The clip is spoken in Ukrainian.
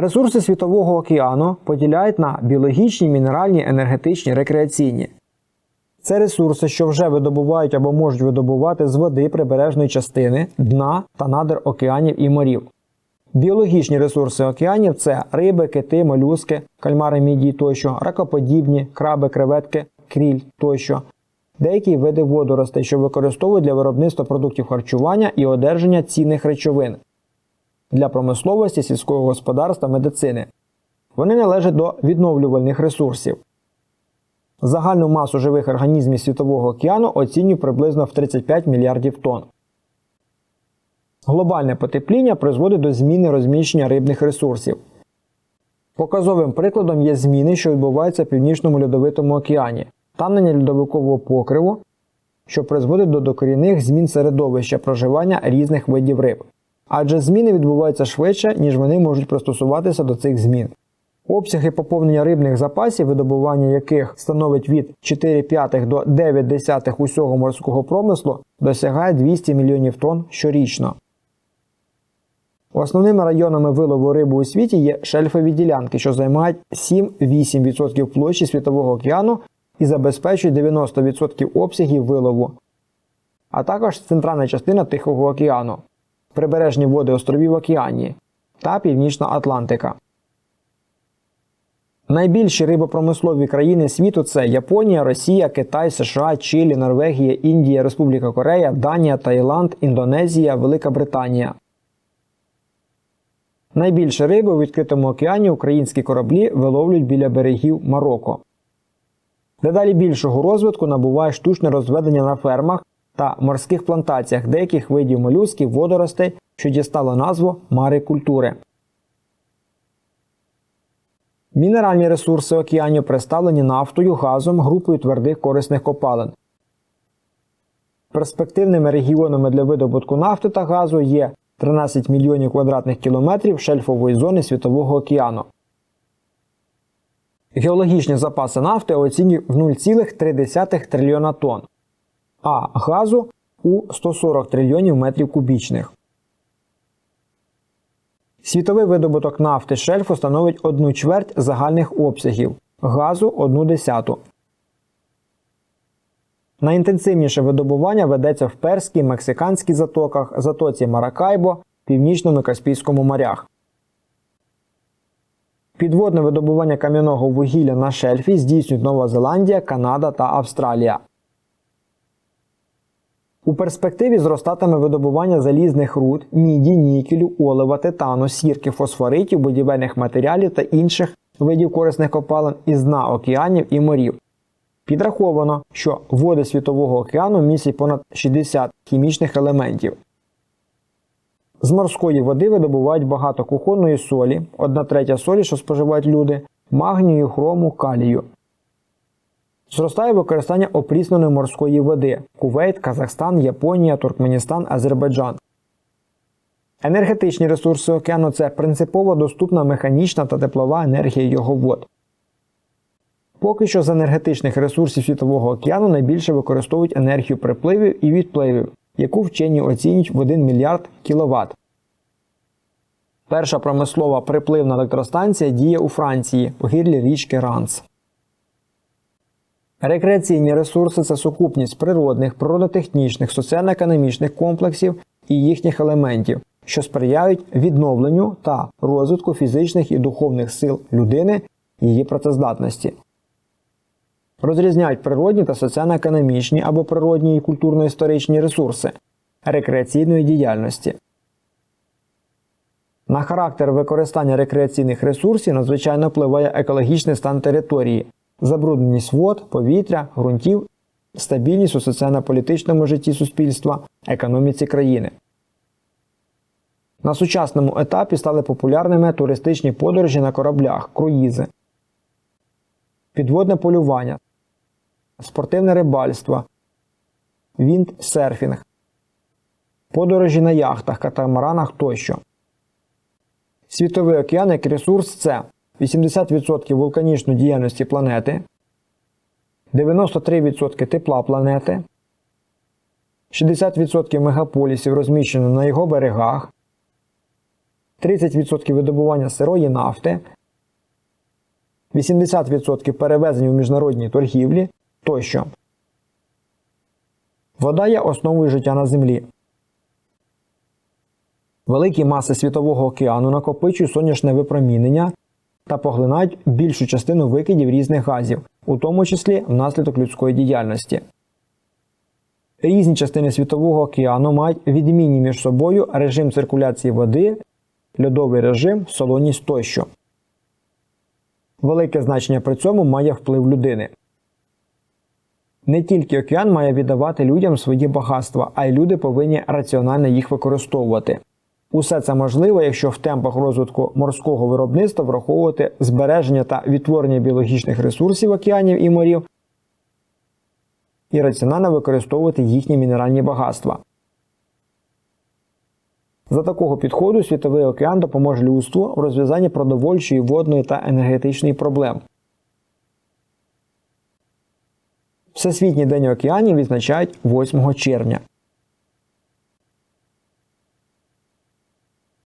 Ресурси Світового океану поділяють на біологічні, мінеральні, енергетичні, рекреаційні. Це ресурси, що вже видобувають або можуть видобувати з води прибережної частини, дна та надр океанів і морів. Біологічні ресурси океанів це риби, кити, молюски, кальмари мідії тощо, ракоподібні, краби, креветки, кріль тощо, деякі види водоростей, що використовують для виробництва продуктів харчування і одержання цінних речовин для промисловості, сільського господарства, медицини. Вони належать до відновлювальних ресурсів. Загальну масу живих організмів Світового океану оцінюють приблизно в 35 мільярдів тонн. Глобальне потепління призводить до зміни розміщення рибних ресурсів. Показовим прикладом є зміни, що відбуваються в Північному льодовитому океані, танення льодовикового покриву, що призводить до докорінних змін середовища проживання різних видів риб. Адже зміни відбуваються швидше, ніж вони можуть пристосуватися до цих змін. Обсяги поповнення рибних запасів, видобування яких становить від 4,5 до 9 усього морського промислу, досягає 200 мільйонів тонн щорічно. Основними районами вилову риби у світі є шельфові ділянки, що займають 7-8% площі Світового океану і забезпечують 90% обсягів вилову, а також центральна частина Тихого океану, прибережні води островів Океанії та Північна Атлантика. Найбільші рибопромислові країни світу це Японія, Росія, Китай, США, Чилі, Норвегія, Індія, Республіка Корея, Данія, Таїланд, Індонезія, Велика Британія. Найбільше риби у відкритому океані українські кораблі виловлюють біля берегів Марокко. Дедалі більшого розвитку набуває штучне розведення на фермах та морських плантаціях деяких видів молюсків, водоростей, що дістало назву марикультури. Мінеральні ресурси океанів представлені нафтою, газом, групою твердих корисних копалин. Перспективними регіонами для видобутку нафти та газу є 13 мільйонів квадратних кілометрів шельфової зони Світового океану. Геологічні запаси нафти оцінюють в 0,3 трильйона тонн, а газу у 140 трильйонів метрів кубічних. Світовий видобуток нафти шельфу становить одну чверть загальних обсягів, газу одну десяту. Найінтенсивніше видобування ведеться в Перській, Мексиканській затоках, затоці Маракайбо, Північному Каспійському морях. Підводне видобування кам'яного вугілля на шельфі здійснюють Нова Зеландія, Канада та Австралія. У перспективі зростатиме видобування залізних руд, міді, нікелю, олива, титану, сірки, фосфоритів, будівельних матеріалів та інших видів корисних копалин із дна океанів і морів. Підраховано, що води Світового океану містять понад 60 хімічних елементів. З морської води видобувають багато кухонної солі, 1 третя солі, що споживають люди, магнію, хрому, калію. Зростає використання опрісненої морської води Кувейт, Казахстан, Японія, Туркменістан, Азербайджан. Енергетичні ресурси океану це принципово доступна механічна та теплова енергія його вод. Поки що з енергетичних ресурсів Світового океану найбільше використовують енергію припливів і відпливів, яку вчені оцінюють в 1 мільярд кВт. Перша промислова припливна електростанція діє у Франції у гірлі річки Ранс. Рекреаційні ресурси це сукупність природних, природотехнічних, соціально-економічних комплексів і їхніх елементів, що сприяють відновленню та розвитку фізичних і духовних сил людини її працездатності. Розрізняють природні та соціально-економічні або природні і культурно-історичні ресурси рекреаційної діяльності. На характер використання рекреаційних ресурсів надзвичайно впливає екологічний стан території, забрудненість вод, повітря, ґрунтів, стабільність у соціально-політичному житті суспільства, економіці країни. На сучасному етапі стали популярними туристичні подорожі на кораблях, круїзи, підводне полювання, спортивне рибальство, віндсерфінг, подорожі на яхтах, катамаранах тощо. Світовий океан як ресурс це 80% вулканічної діяльності планети, 93% тепла планети, 60% мегаполісів розміщено на його берегах, 30% видобування сирої нафти, 80% перевезень у міжнародній торгівлі тощо. Вода є основою життя на Землі. Великі маси світового океану накопичують сонячне випромінення та поглинають більшу частину викидів різних газів, у тому числі внаслідок людської діяльності. Різні частини світового океану мають відмінні між собою режим циркуляції води, льодовий режим, солоність тощо. Велике значення при цьому має вплив людини. Не тільки океан має віддавати людям свої багатства, а й люди повинні раціонально їх використовувати. Усе це можливо, якщо в темпах розвитку морського виробництва враховувати збереження та відтворення біологічних ресурсів океанів і морів і раціонально використовувати їхні мінеральні багатства. За такого підходу світовий океан допоможе людству в розв'язанні продовольчої, водної та енергетичної проблем. Всесвітній день океанів відзначають 8 червня.